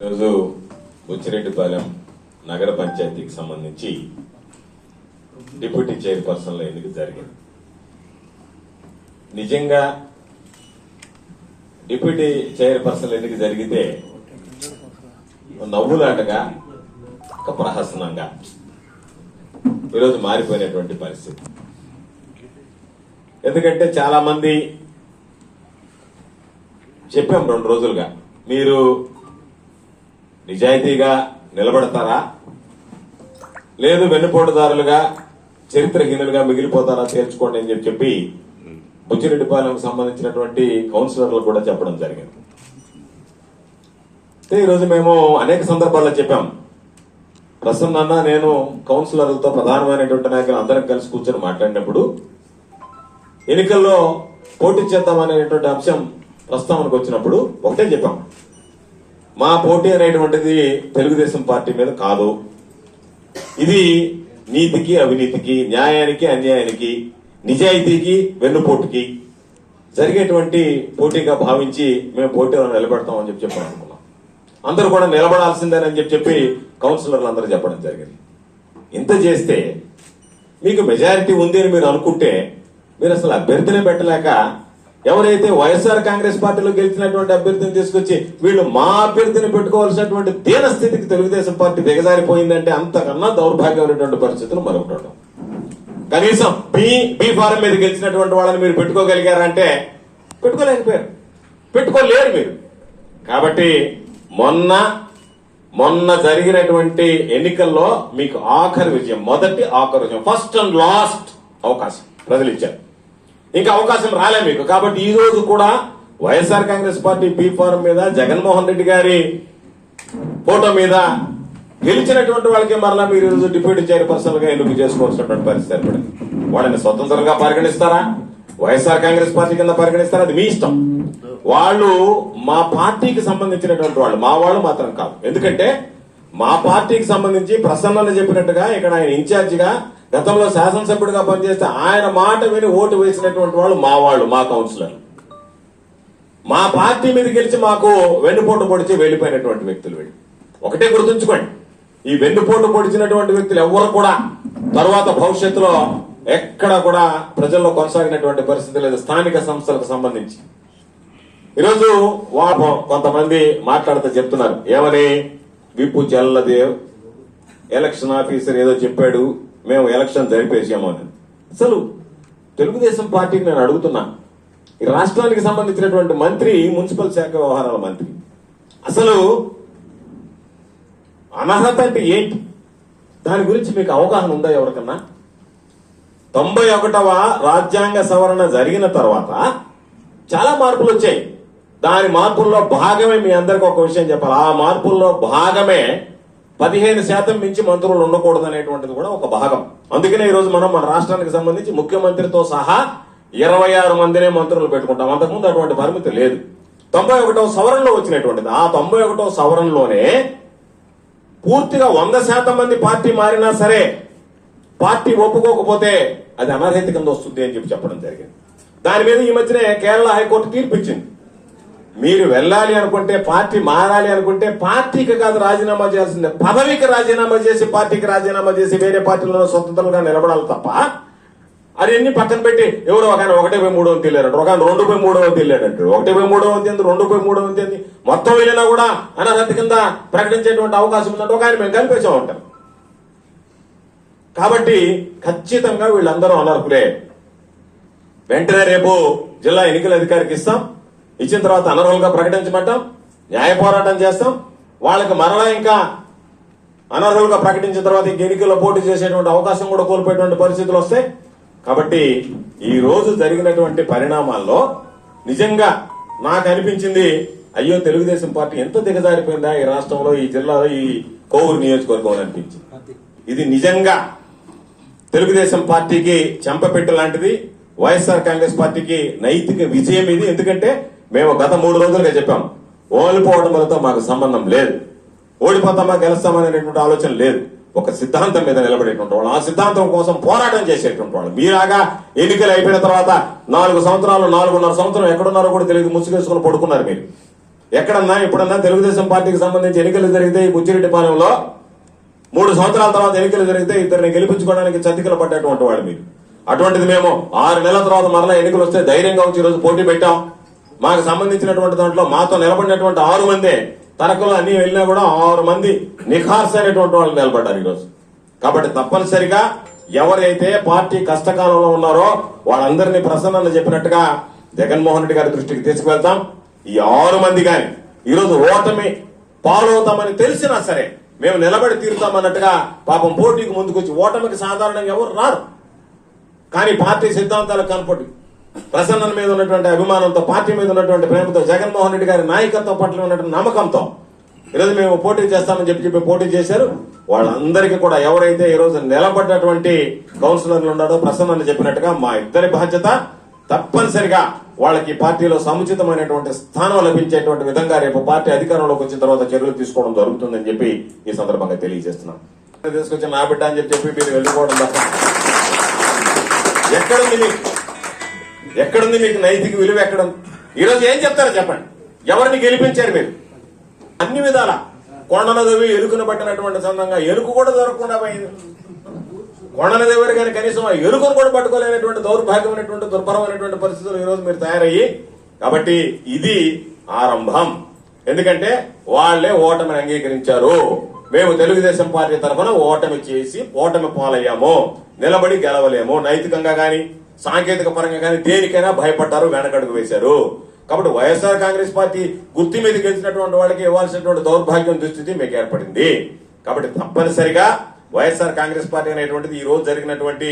ఈరోజు బుచ్చిరెడ్డిపాలెం నగర పంచాయతీకి సంబంధించి డిప్యూటీ చైర్పర్సన్ల ఎన్నిక జరిగింది? నిజంగా డిప్యూటీ చైర్పర్సన్ల ఎన్నిక జరిగితే నవ్వులాటగా ఒక ప్రహసనంగా ఈరోజు మారిపోయినటువంటి పరిస్థితి. ఎందుకంటే చాలామంది చెప్పాం రెండు రోజులుగా మీరు నిజాయితీగా నిలబడతారా? లేదు వెన్నుపోటుదారులుగా చరిత్రహీనులుగా మిగిలిపోతారా తేల్చుకోండి అని చెప్పి చెప్పి బుచ్చిరెడ్డిపాలెంకు సంబంధించినటువంటి కౌన్సిలర్లు కూడా చెప్పడం జరిగింది. అయితే ఈరోజు మేము అనేక సందర్భాల్లో చెప్పాం. ప్రసన్న అన్న నేను కౌన్సిలర్లతో ప్రధానమైనటువంటి నాయకులు అందరం కలిసి కూర్చొని మాట్లాడినప్పుడు ఎన్నికల్లో పోటీ చేద్దామనేటువంటి అంశం ప్రస్తావనకు వచ్చినప్పుడు ఒకటే చెప్పాం. మా పోటీ అనేటువంటిది తెలుగుదేశం పార్టీ మీద కాదు. ఇది నీతికి అవినీతికి న్యాయానికి అన్యాయానికి నిజాయితీకి వెన్నుపోటుకి జరిగేటువంటి పోటీగా భావించి మేము పోటీలో నిలబెడతామని చెప్పి చెప్పాను అనుకున్నాం. అందరూ కూడా నిలబడాల్సిందేనని చెప్పి చెప్పి కౌన్సిలర్లు అందరూ చెప్పడం జరిగింది. ఇంత చేస్తే మీకు మెజారిటీ ఉంది అని మీరు అనుకుంటే మీరు అసలు అభ్యర్థిని పెట్టలేక ఎవరైతే వైఎస్ఆర్ కాంగ్రెస్ పార్టీలో గెలిచినటువంటి అభ్యర్థిని తీసుకొచ్చి వీళ్ళు మా అభ్యర్థిని పెట్టుకోవాల్సినటువంటి దీన స్థితికి తెలుగుదేశం పార్టీ దిగజారిపోయిందంటే అంతకన్నా దౌర్భాగ్యమైనటువంటి పరిస్థితులు మరొకటి కనీసం బి బి ఫారం మీద గెలిచినటువంటి వాళ్ళని మీరు పెట్టుకోగలిగారంటే పెట్టుకోలేకపోయారు. పెట్టుకోలేరు మీరు. కాబట్టి మొన్న మొన్న జరిగినటువంటి ఎన్నికల్లో మీకు ఆఖరి విజయం మొదటి ఆఖరి విజయం ఫస్ట్ అండ్ లాస్ట్ అవకాశం ప్రజలు ఇచ్చారు. ఇంకా అవకాశం రాలే మీకు. కాబట్టి ఈ రోజు కూడా YSR Congress party B form మీద జగన్మోహన్ రెడ్డి గారి ఫోటో మీద గెలిచినటువంటి వాళ్ళకి మరలా మీరు ఈరోజు డిప్యూటీ చైర్పర్సన్గా ఎన్నిక చేసుకోవాల్సినటువంటి పరిస్థితి ఏర్పడింది. వాళ్ళని స్వతంత్రంగా పరిగణిస్తారా? వైఎస్ఆర్ కాంగ్రెస్ పార్టీ కింద పరిగణిస్తారా? అది మీ ఇష్టం. వాళ్ళు మా పార్టీకి సంబంధించినటువంటి వాళ్ళు. మా వాళ్ళు మాత్రం కాదు. ఎందుకంటే మా పార్టీకి సంబంధించి ప్రసన్నలు చెప్పినట్టుగా ఇక్కడ ఆయన ఇన్ఛార్జిగా గతంలో శాసనసభ్యుడిగా పనిచేస్తే ఆయన మాట విని ఓటు వేసినటువంటి వాళ్ళు మా వాళ్ళు మా కౌన్సిలర్లు మా పార్టీ మీద గెలిచి మాకు వెన్నుపోటు పొడిచి వెళ్ళిపోయినటువంటి వ్యక్తులు వీళ్ళు. ఒకటే గుర్తుంచుకోండి ఈ వెన్నుపోటు పొడిచినటువంటి వ్యక్తులు ఎవరు కూడా తర్వాత భవిష్యత్తులో ఎక్కడ కూడా ప్రజల్లో కొనసాగినటువంటి పరిస్థితి లేదు స్థానిక సంస్థలకు సంబంధించి. ఈరోజు వాళ్ళు కొంతమంది మాట్లాడుతూ చెప్తున్నారు ఏమని? విప్పు జల్లదేవ్ ఎలక్షన్ ఆఫీసర్ ఏదో చెప్పాడు మేము ఎలక్షన్ జరిపేసాము అని. అసలు తెలుగుదేశం పార్టీని నేను అడుగుతున్నా ఈ రాష్ట్రానికి సంబంధించినటువంటి మంత్రి మున్సిపల్ శాఖ వ్యవహారాల మంత్రి. అసలు అనర్హత అంటే ఏంటి? దాని గురించి మీకు అవగాహన ఉందా ఎవరికన్నా? తొంభై ఒకటవ రాజ్యాంగ సవరణ జరిగిన తర్వాత చాలా మార్పులు వచ్చాయి. దాని మార్పుల్లో భాగమే మీ అందరికి ఒక విషయం చెప్పాలి. ఆ మార్పుల్లో భాగమే పదిహేను శాతం మించి మంత్రులు ఉండకూడదు అనేటువంటిది కూడా ఒక భాగం. అందుకనే ఈరోజు మనం మన రాష్ట్రానికి సంబంధించి ముఖ్యమంత్రితో సహా ఇరవై ఆరు మందినే మంత్రులు పెట్టుకుంటాం. అంతకుముందు అటువంటి పరిమితి లేదు. తొంభై ఒకటవ సవరణలో వచ్చినటువంటిది. ఆ తొంభై ఒకటవ సవరణలోనే పూర్తిగా వంద శాతం మంది పార్టీ మారినా సరే పార్టీ ఒప్పుకోకపోతే అది అనర్హత కింద వస్తుంది అని చెప్పి చెప్పడం జరిగింది. దాని మీద ఈ మధ్యనే కేరళ హైకోర్టు తీర్పు ఇచ్చింది. మీరు వెళ్ళాలి అనుకుంటే పార్టీ మారాలి అనుకుంటే పార్టీకి కాదు రాజీనామా చేయాల్సిందే. పదవికి రాజీనామా చేసి పార్టీకి రాజీనామా చేసి వేరే పార్టీలో స్వతంత్రంగా నిలబడాలి తప్ప అది ఎన్ని పక్కన పెట్టి ఎవరో ఒక ఒకటి పోయి మూడో వంతు వెళ్ళాడు ఒక రెండు పోయి మూడో వంతు వెళ్ళాడంట ఒకటే పోయి మూడో వంతు రెండు పోయి మూడో వంతు మొత్తం వెళ్ళినా కూడా అనర్హత కింద ప్రకటించేటువంటి అవకాశం ఉందంటే ఒక ఆయన మేము కలిపేసాం కాబట్టి ఖచ్చితంగా వీళ్ళందరూ అనర్హులే. వెంటనే రేపు జిల్లా ఎన్నికల అధికారికి ఇస్తాం. ఇచ్చిన తర్వాత అనర్హులుగా ప్రకటించమంటాం న్యాయ పోరాటం చేస్తాం. వాళ్ళకి మరలా ఇంకా అనర్హులుగా ప్రకటించిన తర్వాత ఇంక ఎన్నికల్లో పోటీ చేసేటువంటి అవకాశం కూడా కోల్పోయేటువంటి పరిస్థితులు వస్తాయి. కాబట్టి ఈ రోజు జరిగినటువంటి పరిణామాల్లో నిజంగా నాకు అనిపించింది అయ్యో తెలుగుదేశం పార్టీ ఎంత దిగజారిపోయిందా ఈ రాష్ట్రంలో ఈ జిల్లాలో ఈ కోవూరు నియోజకవర్గం అని అనిపించింది. ఇది నిజంగా తెలుగుదేశం పార్టీకి చెంపపెట్టు లాంటిది వైఎస్ఆర్ కాంగ్రెస్ పార్టీకి నైతిక విజయం ఇది. ఎందుకంటే మేము గత మూడు రోజులుగా చెప్పాం ఓడిపోవడంతో మాకు సంబంధం లేదు. ఓడిపోతామా గెలుస్తామనేటువంటి ఆలోచన లేదు. ఒక సిద్ధాంతం మీద నిలబడేటువంటి వాళ్ళు ఆ సిద్ధాంతం కోసం పోరాటం చేసేటువంటి వాళ్ళు. మీలాగా ఎన్నికలు అయిపోయిన తర్వాత నాలుగు సంవత్సరాలు నాలుగున్నర సంవత్సరం ఎక్కడున్నారో కూడా తెలియదు ముసుగేసుకుని పడుకున్నారు మీరు. ఎక్కడన్నా ఇప్పుడన్నా తెలుగుదేశం పార్టీకి సంబంధించి ఎన్నికలు జరిగితే ఈ బుచ్చిరెడ్డిపాలెంలో మూడు సంవత్సరాల తర్వాత ఎన్నికలు జరిగితే ఇద్దరిని గెలిపించుకోవడానికి చతికిల పడ్డటువంటి వాడు మీరు. అటువంటిది మేము ఆరు నెలల తర్వాత మరలా ఎన్నికలు వస్తే ధైర్యంగా వచ్చి ఈరోజు పోటీ పెట్టాం. మాకు సంబంధించినటువంటి దాంట్లో మాతో నిలబడినటువంటి ఆరు మంది తనకులు అన్ని వెళ్ళినా కూడా ఆరు మంది నిఖార్స్ అయినటువంటి వాళ్ళు నిలబడ్డారు ఈరోజు. కాబట్టి తప్పనిసరిగా ఎవరైతే పార్టీ కష్టకాలంలో ఉన్నారో వాళ్ళందరినీ ప్రసన్న చెప్పినట్టుగా జగన్మోహన్ రెడ్డి గారి దృష్టికి తీసుకువెళ్తాం. ఈ ఆరు మంది కానీ ఈరోజు ఓటమి పాలవుతామని తెలిసినా సరే మేము నిలబడి తీరుతామన్నట్టుగా పాపం పోటీకి ముందుకొచ్చి ఓటమికి సాధారణంగా ఎవరు రారు. కానీ పార్టీ సిద్ధాంతాలకు కనపడి ప్రసన్న మీద ఉన్నటువంటి అభిమానంతో పార్టీ మీద ఉన్నటువంటి ప్రేమతో జగన్మోహన్ రెడ్డి గారి నాయకత్వం పట్ల ఉన్నటువంటి నమ్మకంతో ఈరోజు మేము పోటీ చేస్తామని చెప్పి చెప్పి పోటీ చేశారు. వాళ్ళందరికీ కూడా ఎవరైతే ఈరోజు నిలబడ్డటువంటి కౌన్సిలర్లు ఉన్నారో ప్రసన్న చెప్పినట్టుగా మా ఇద్దరి బాధ్యత తప్పనిసరిగా వాళ్ళకి పార్టీలో సముచితమైనటువంటి స్థానం లభించేటువంటి విధంగా రేపు పార్టీ అధికారంలోకి వచ్చిన తర్వాత చర్యలు తీసుకోవడం జరుగుతుందని చెప్పి ఈ సందర్భంగా తెలియజేస్తున్నాం. తీసుకొచ్చి నా బిడ్డ అని చెప్పి చెప్పి మీరు వెళ్ళిపోవడం తప్ప. ఎక్కడుంది మీకు ఎక్కడుంది మీకు నైతిక విలువ ఎక్కడుంది ఈరోజు ఏం చెప్తారో చెప్పండి. ఎవరిని గెలిపించారు మీరు? అన్ని విధాల. కొండనదేవి ఎలుకను పట్టినటువంటి సందంగా ఎలుకు కూడా దొరకకుండా పోయింది. కొండనదేవి కానీ కనీసం ఆ ఎలుకను కూడా పట్టుకోలేనటువంటి దౌర్భాగ్యమైనటువంటి దుర్భరమైనటువంటి పరిస్థితులు ఈరోజు మీరు తయారయ్యి కాబట్టి ఇది ఆరంభం. ఎందుకంటే వాళ్ళే ఓటమిని అంగీకరించారు. మేము తెలుగుదేశం పార్టీ తరఫున ఓటమి చేసి ఓటమి పాలయ్యాము. నిలబడి గెలవలేము. నైతికంగా కానీ సాంకేతిక పరంగా కానీ దేనికైనా భయపడ్డారు వెనకడుగు వేశారు. కాబట్టి వైఎస్ఆర్ కాంగ్రెస్ పార్టీ గుర్తు మీద గెలిచినటువంటి వాళ్ళకి ఇవ్వాల్సినటువంటి దౌర్భాగ్యం దుస్థితి మీకు ఏర్పడింది. కాబట్టి తప్పనిసరిగా వైఎస్ఆర్ కాంగ్రెస్ పార్టీ అనేటువంటిది ఈ రోజు జరిగినటువంటి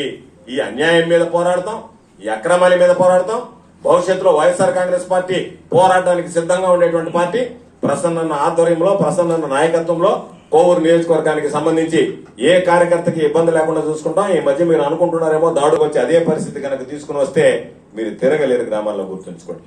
ఈ అన్యాయం మీద పోరాడతాం ఈ అక్రమాల మీద పోరాడతాం. భవిష్యత్తులో వైఎస్ఆర్ కాంగ్రెస్ పార్టీ పోరాడడానికి సిద్ధంగా ఉండేటువంటి పార్టీ ప్రసన్న ఆధ్వర్యంలో ప్రసన్న నాయకత్వంలో కోవూరు నియోజకవర్గానికి సంబంధించి ఏ కార్యకర్తకి ఇబ్బంది లేకుండా చూసుకుంటాం. ఈ మధ్య మీరు అనుకుంటున్నారేమో దాడుకు వచ్చి అదే పరిస్థితి కనుక తీసుకుని వస్తే మీరు తిరగలేరు గ్రామాల్లో గుర్తుంచుకోండి.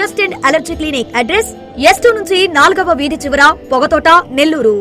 chest and allergy clinic address S two నుంచి నాలుగవ వీధి చివర పొగతోట నెల్లూరు.